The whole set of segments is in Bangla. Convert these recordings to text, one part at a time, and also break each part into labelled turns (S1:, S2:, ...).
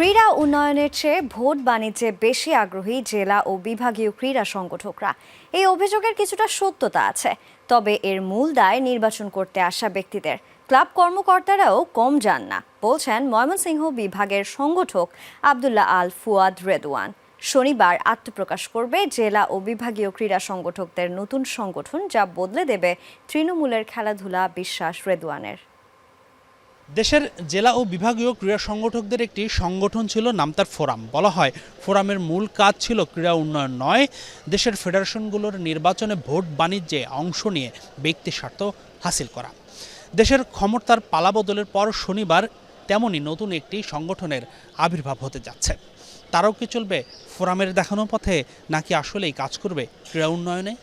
S1: ক্রীড়া উন্নয়নের চেয়ে ভোট বাণিজ্যে বেশি আগ্রহী জেলা ও বিভাগীয় ক্রীড়া সংগঠকরা। এই অভিযোগের কিছুটা সত্যতা আছে, তবে এর মূল দায় নির্বাচন করতে আসা ব্যক্তিদের। ক্লাব কর্মকর্তারাও কম যান না, বলছেন ময়মনসিংহ বিভাগের সংগঠক আবদুল্লাহ আল ফুয়াদ রেদওয়ান। শনিবার আত্মপ্রকাশ করবে জেলা ও বিভাগীয় ক্রীড়া সংগঠকদের নতুন সংগঠন যা বদলে দেবে তৃণমূলের খেলাধুলা বিশ্বাস রেদওয়ানের।
S2: দেশের জেলা ও বিভাগীয় ক্রীড়া সংগঠকদের একটি সংগঠন ছিল নামতার ফোরাম। বলা হয়, ফোরামের মূল কাজ ছিল ক্রীড়া উন্নয়ন নয়, দেশের ফেডারেশনগুলোর নির্বাচনে ভোট বাণিজ্যে অংশ নিয়ে ব্যক্তি স্বার্থ হাসিল করা। দেশের ক্ষমতার পালাবদলের পর শনিবার তেমনই নতুন একটি সংগঠনের আবির্ভাব হতে যাচ্ছে। তারাও কি চলবে ফোরামের দেখানো পথে, নাকি আসলেই কাজ করবে ক্রীড়া উন্নয়নে?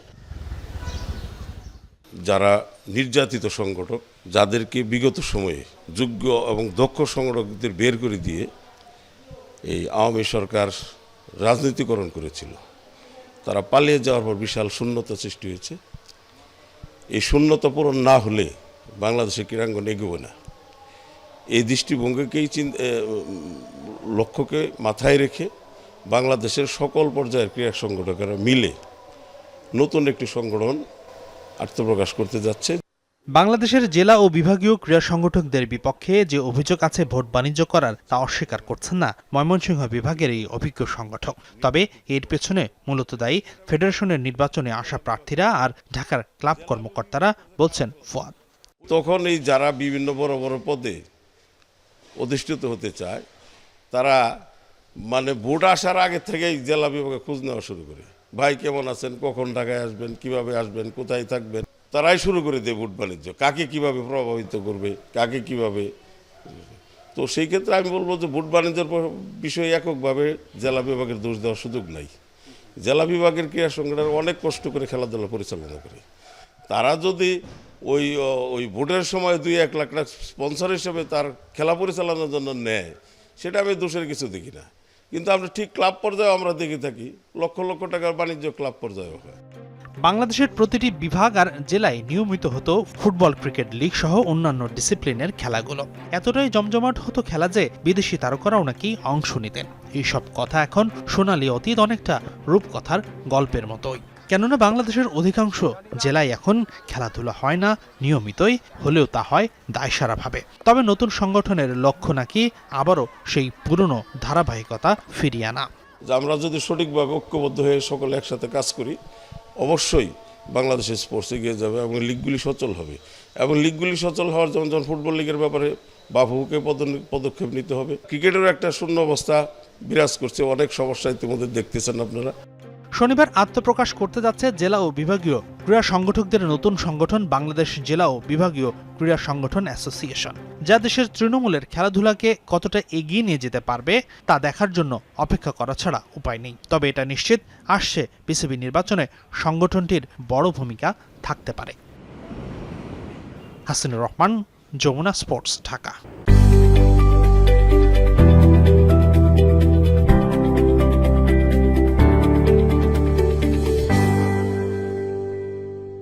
S3: যারা নির্যাতিত সংগঠক, যাদেরকে বিগত সময়ে যোগ্য এবং দক্ষ সংগঠকদের বের করে দিয়ে এই আওয়ামী সরকার রাজনীতিকরণ করেছিল, তারা পালিয়ে যাওয়ার পর বিশাল শূন্যতা সৃষ্টি হয়েছে। এই শূন্যতা পূরণ না হলে বাংলাদেশে ক্রীড়াঙ্গন এগোবে না। এই দৃষ্টিভঙ্গিকেই লক্ষ্যকে মাথায় রেখে বাংলাদেশের সকল পর্যায়ের ক্রীড়া সংগঠকেরা মিলে নতুন একটি সংগঠন আত্মপ্রকাশ করতে যাচ্ছে।
S2: বাংলাদেশের জেলা ও বিভাগীয় ক্রীড়া সংগঠকদের বিপক্ষে যে অভিযোগ আছে ভোট বাণিজ্য করার তা অস্বীকার করছেন না ময়মনসিংহ বিভাগের এই অভিজ্ঞ সংগঠক। তবে এর পেছনে মূলত দায়ী ফেডারেশনের নির্বাচনে আসা প্রার্থীরা আর ঢাকার ক্লাব কর্মকর্তারা বলছেন ফুয়াদ।
S3: তখন এই যারা বিভিন্ন বড় বড় পদে অধিষ্ঠিত হতে চায় তারা মানে ভোট আসার আগে থেকেই জেলা বিভাগে খোঁজ নেওয়া শুরু করে। ভাই কেমন আছেন? কখন ঢাকায় আসবেন? কীভাবে আসবেন? কোথায় থাকবেন? তারাই শুরু করে দেয় ভোট বাণিজ্য। কাকে কীভাবে প্রভাবিত করবে? কাকে কীভাবে? তো সেই ক্ষেত্রে আমি বলব যে ভোট বাণিজ্যের বিষয়ে এককভাবে জেলা বিভাগের দোষ দেওয়ার সুযোগ নাই। জেলা বিভাগের ক্রীড়া সংগঠন অনেক কষ্ট করে খেলাধুলা পরিচালনা করে। তারা যদি ওই ওই ভোটের সময় দুই এক লাখ টাকা স্পন্সর হিসেবে তার খেলা পরিচালনার জন্য নেয়, সেটা আমি দোষের কিছু দেখি না। কিন্তু আমরা ঠিক ক্লাব পর্যায়ে আমরা দেখে থাকি। লক্ষ লক্ষ টাকার বাণিজ্য ক্লাব পর্যায়ে হয়
S2: বাংলাদেশের প্রতিটি বিভাগ আর জেলায় নিয়মিত হতো ফুটবল, ক্রিকেট লীগ সহ অন্যান্য ডিসিপ্লিনের খেলাগুলো। এতটাই জমজমাট হতো খেলা যে বিদেশি তারকারাও নাকি অংশ নিতেন। এইসব কথা এখন সোনালি অতীত অনেকটা রূপকথার গল্পের মতোই। কেননা বাংলাদেশের অধিকাংশ জেলায় এখন খেলাধুলা হয় না, নিয়মিতই হলেও তা হয় দায়সারাভাবে। তবে নতুন সংগঠনের লক্ষ্য নাকি আবারও সেই পুরনো ধারাবাহিকতা ফিরিয়ে আনা।
S3: আমরা যদি সঠিকভাবে ঐক্যবদ্ধ হয়ে সকলে একসাথে কাজ করি, অবশ্যই বাংলাদেশের স্পোর্টস এগিয়ে যাবে এবং লিগগুলি সচল হবে। এবং লিগগুলি সচল হওয়ার জন্য যেমন ফুটবল লিগের ব্যাপারে বাফুকে পদক্ষেপ নিতে হবে। ক্রিকেটেরও একটা শূন্য অবস্থা বিরাজ করছে, অনেক সমস্যা ইতিমধ্যে দেখতেছেন আপনারা।
S2: শনিবার আত্মপ্রকাশ করতে যাচ্ছে জেলা ও বিভাগীয় ক্রীড়া সংগঠকদের নতুন সংগঠন বাংলাদেশ জেলা ও বিভাগীয় ক্রীড়া সংগঠন অ্যাসোসিয়েশন, যা দেশের তৃণমূলের খেলাধুলাকে কতটা এগিয়ে নিয়ে যেতে পারবে তা দেখার জন্য অপেক্ষা করা ছাড়া উপায় নেই। তবে এটা নিশ্চিত, আসছে বিসিবি নির্বাচনে সংগঠনটির বড় ভূমিকা থাকতে পারে। হাসিনুর রহমান, যমুনা স্পোর্টস, ঢাকা।